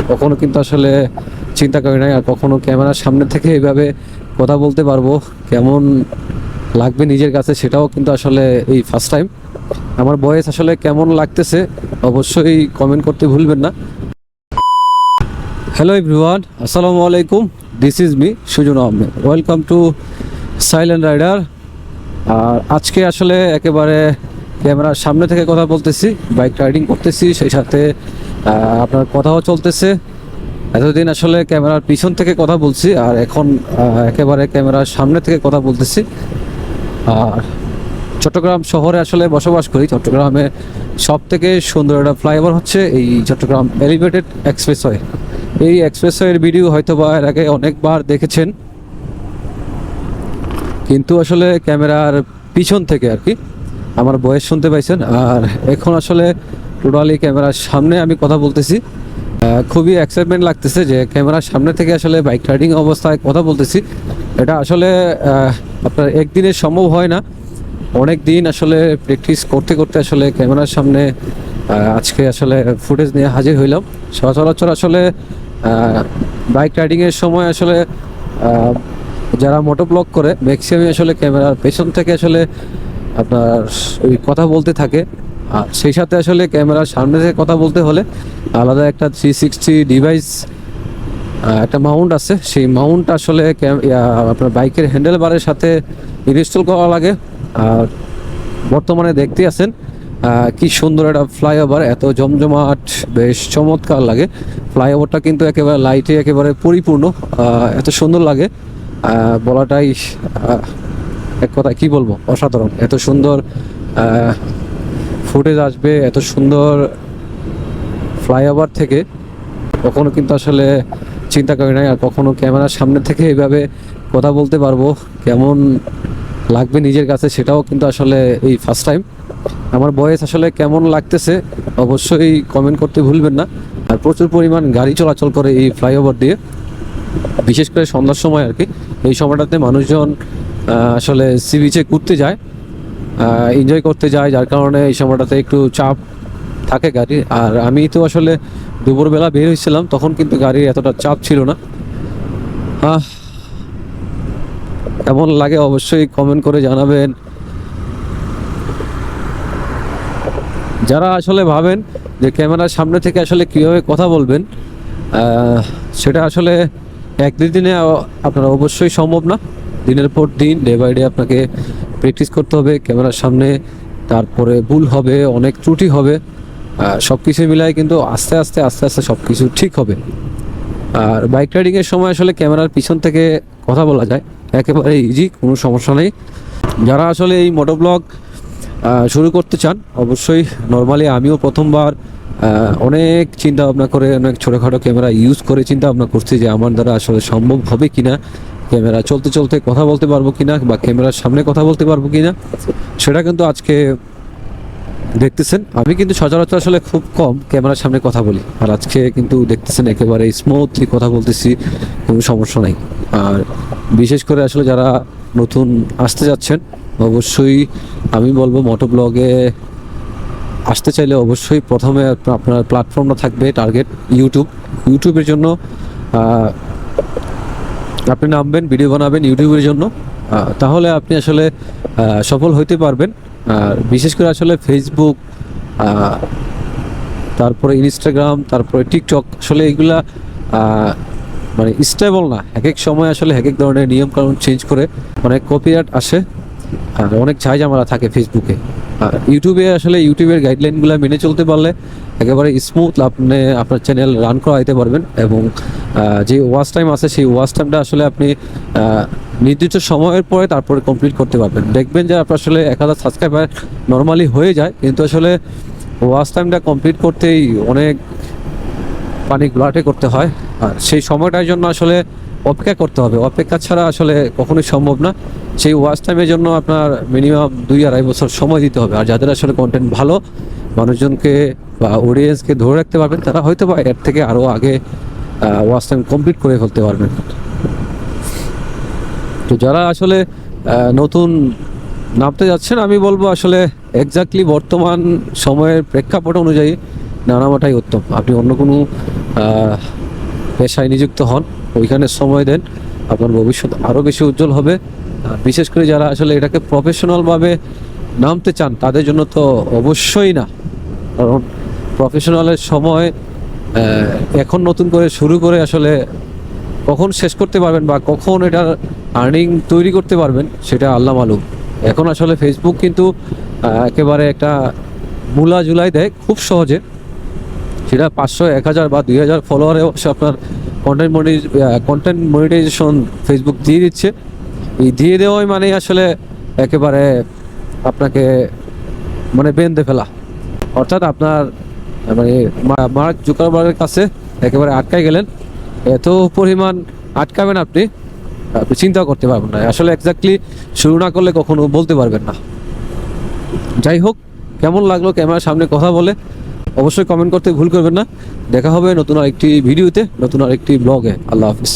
কখনো কিন্তু আসলে চিন্তা করি নাই আর কখনো ক্যামেরার সামনে থেকে এইভাবে কথা বলতে পারব। কেমন লাগবে নিজের কাছে সেটাও কিন্তু আসলে এই ফার্স্ট টাইম আমার বয়স আসলে কেমন লাগতেছে অবশ্যই কমেন্ট করতে ভুলবেন না। হ্যালো এভরিওয়ান আসসালামু আলাইকুম। This is me Sujon Ahmed. Welcome to silent rider আর আজকে আসলে একেবারে ক্যামেরার সামনে থেকে কথা বলতেছি বাইক রাইডিং করতেছি, সেই সাথে আপনার কথাও চলতেছে। এতদিন আসলে ক্যামেরার পিছন থেকে কথা বলছি, আর এখন একেবারে ক্যামেরার সামনে থেকে কথা বলতেছি। আর চট্টগ্রাম শহরে আসলে বসবাস করি। চট্টগ্রামে সব থেকে সুন্দর একটা ফ্লাইওভার হচ্ছে এই চট্টগ্রাম এলিভেটেড এক্সপ্রেসওয়ে। এই এক্সপ্রেসওয়ের ভিডিও হয়তো বা এর আগে অনেকবার দেখেছেন। কিন্তু আসলে ক্যামেরার পিছন থেকে আর কি, আমার বয়স শুনতে পাইছেন। আর এখন আসলে টোটালি ক্যামেরার সামনে আমি কথা বলতেছি। খুবই এক্সাইটমেন্ট লাগতেছে যে ক্যামেরার সামনে থেকে আসলে বাইক রাইডিং অবস্থায় কথা বলতেছি। এটা আসলে আপনার একদিনে সম্ভব হয় না। অনেক দিন আসলে প্র্যাকটিস করতে করতে আসলে ক্যামেরার সামনে আজকে আসলে ফুটেজ নিয়ে হাজির হইলাম। সচরাচর আসলে বাইক রাইডিংয়ের সময় আসলে যারা মোটো ব্লগ করে ম্যাক্সিমাম আসলে ক্যামেরার পেছন থেকে আসলে আপনার ওই কথা বলতে থাকে। আর সেই সাথে আসলে ক্যামেরার সামনে থেকে কথা বলতে হলে আলাদা একটা থ্রি সিক্সটি ডিভাইস একটা মাউন্ট আছে। সেই মাউন্ট আসলে আপনার বাইকের হ্যান্ডেল বারের সাথে ইনস্টল করা লাগে। আর বর্তমানে দেখতে আছেন কি সুন্দর একটা ফ্লাইওভার এত জমজমাট, বেশ চমৎকার লাগে। ফ্লাইওভারটা কিন্তু একেবারে লাইটে একেবারে পরিপূর্ণ এত সুন্দর লাগে। বলাটাই এক কথা কি বলব? অসাধারণ। এত সুন্দর ফুটেজ আসবে, এত সুন্দর ফ্লাইওভার থেকে, কখনো কিন্তু আসলে চিন্তা করি নাই আর কখনো ক্যামেরার সামনে থেকে এইভাবে কথা বলতে পারব, কেমন লাগবে নিজের কাছে সেটাও কিন্তু আসলে এই ফার্স্ট টাইম আমার বয়স আসলে কেমন লাগতেছে অবশ্যই কমেন্ট করতে ভুলবেন না। আর প্রচুর পরিমাণ গাড়ি চলাচল করে এই ফ্লাইওভার দিয়ে, বিশেষ করে সন্ধ্যার সময় আর কি। এই সময়টাতে মানুষজন আসলে সি বিচে ঘুরতে যায়। এনজয় করতে যায় যার কারণে এই সময়টাতে একটু চাপ থাকে গাড়ি আর আমি তো আসলে দুপুরবেলা বের হয়েছিলাম, তখন কিন্তু গাড়ির এতটা চাপ ছিল না। কেমন লাগে অবশ্যই কমেন্ট করে জানাবেন। যারা আসলে ভাবেন যে ক্যামেরার সামনে থেকে আসলে কীভাবে কথা বলবেন সেটা আসলে এক দুই দিনে আপনার অবশ্যই সম্ভব না। দিনের পর দিন ডে বাই ডে আপনাকে প্র্যাকটিস করতে হবে, ক্যামেরার সামনে, তারপরে ভুল হবে, অনেক ত্রুটি হবে সব কিছু মিলাই কিন্তু আস্তে আস্তে আস্তে আস্তে সব কিছু ঠিক হবে। আর বাইক রাইডিংয়ের সময় আসলে ক্যামেরার পিছন থেকে কথা বলা যায়, একেবারে ইজি কোনো সমস্যা নেই। যারা আসলে এই মোটো ব্লগ শুরু করতে চান, অবশ্যই নর্মালি আমিও প্রথমবার অনেক চিন্তা ভাবনা করে, অনেক ছোটোখাটো ক্যামেরা ইউজ করে চিন্তা ভাবনা করছি যে আমার দ্বারা আসলে সম্ভব হবে কিনা। ক্যামেরা চলতে চলতে কথা বলতে পারব কিনা বা ক্যামেরার সামনে কথা বলতে পারব কিনা, সেটা কিন্তু আজকে দেখতেছেন। আমি কিন্তু সচরাচর আসলে খুব কম ক্যামেরার সামনে কথা বলি, আর আজকে কিন্তু দেখতেছেন একেবারে স্মুথলি কথা বলতেছি, কোনো সমস্যা নাই। আর বিশেষ করে আসলে যারা নতুন আসতে যাচ্ছেন, অবশ্যই আমি বলব মোটো ব্লগে আসতে চাইলে অবশ্যই প্রথমে আপনার প্ল্যাটফর্মটা থাকবে টার্গেট ইউটিউব ইউটিউবের জন্য আপনি নামবেন ভিডিও বানাবেন ইউটিউবের জন্য তাহলে আপনি আসলে সফল হইতে পারবেন। আর বিশেষ করে আসলে ফেসবুক তারপরে ইনস্টাগ্রাম তারপরে টিকটক আসলে এগুলা মানে স্টেবল না। এক এক সময় আসলে এক এক ধরনের নিয়ম কানুন চেঞ্জ করে অনেক কপিরাইট আসে, আর অনেক ঝামেলা থাকে ফেসবুকে ইউটিউবে আসলে ইউটিউবের গাইডলাইনগুলো মেনে চলতে পারলে একেবারে স্মুথ আপনি, আপনার চ্যানেল রান করা দিতে পারবেন এবং যে ওয়াচ টাইম আছে সেই ওয়াচ টাইমটা আসলে আপনি নির্দিষ্ট সময়ের পরে তারপরে কমপ্লিট করতে পারবেন। দেখবেন যে আপনার আসলে এক হাজার সাবস্ক্রাইবার নর্মালি হয়ে যায়, কিন্তু আসলে ওয়াচ টাইমটা কমপ্লিট করতেই অনেক পানি গ্লাটে করতে হয়। আর সেই সময়টার জন্য আসলে অপেক্ষা করতে হবে। অপেক্ষা ছাড়া আসলে কখনোই সম্ভব না। সেই ওয়াচ টাইমের জন্য আপনার মিনিমাম দুই আড়াই বছর সময় দিতে হবে। আর যাদের আসলে কন্টেন্ট ভালো, মানুষজনকে বা অডিয়েন্সকে ধরে রাখতে পারবেন, তারা হয়তো বা এর থেকে আরও আগে ওয়াচ টাইম কমপ্লিট করে ফেলতে পারবেন। তো যারা আসলে নতুন নামতে যাচ্ছেন, আমি বলব আসলে এক্স্যাক্টলি বর্তমান সময়ের প্রেক্ষাপট অনুযায়ী নানামাটাই উত্তম। আপনি অন্য কোনো পেশায় নিযুক্ত হন। ওইখানে সময় দেন, আপনার ভবিষ্যৎ আরও বেশি উজ্জ্বল হবে। আর বিশেষ করে যারা আসলে এটাকে প্রফেশনালভাবে নামতে চান, তাদের জন্য তো অবশ্যই না। কারণ প্রফেশনালের সময় এখন নতুন করে শুরু করে আসলে কখন শেষ করতে পারবেন বা কখন এটার আর্নিং তৈরি করতে পারবেন, সেটা আল্লাহ মালুম। এখন আসলে ফেসবুক কিন্তু একেবারে একটা মূলা জুলাই দেয় খুব সহজে। সেটা পাঁচশো, এক হাজার বা দুই হাজার ফলোয়ারে অবশ্য আপনার content monetise content monetisation Facebook দিয়ে দিচ্ছে। এই দিয়ে দেওয়াই মানে আসলে একেবারে আপনাকে মানে বেঁধে ফেলা। অর্থাৎ আপনার মানে মার্ক জুকারবার্গের কাছে একেবারে আটকাই গেলেন। এত পরিমাণ আটকাবেন আপনি আপনি চিন্তা করতে পারবেন না। আসলে এক্স্যাক্টলি শুরু না করলে কখনো বলতে পারবেন না। যাই হোক, কেমন লাগল? ক্যামেরার সামনে কথা বলে। অবশ্যই কমেন্ট করতে ভুল করবেন না। দেখা হবে নতুন আরেকটি ভিডিওতে, নতুন আরেকটি ব্লগে আল্লাহ হাফিজ।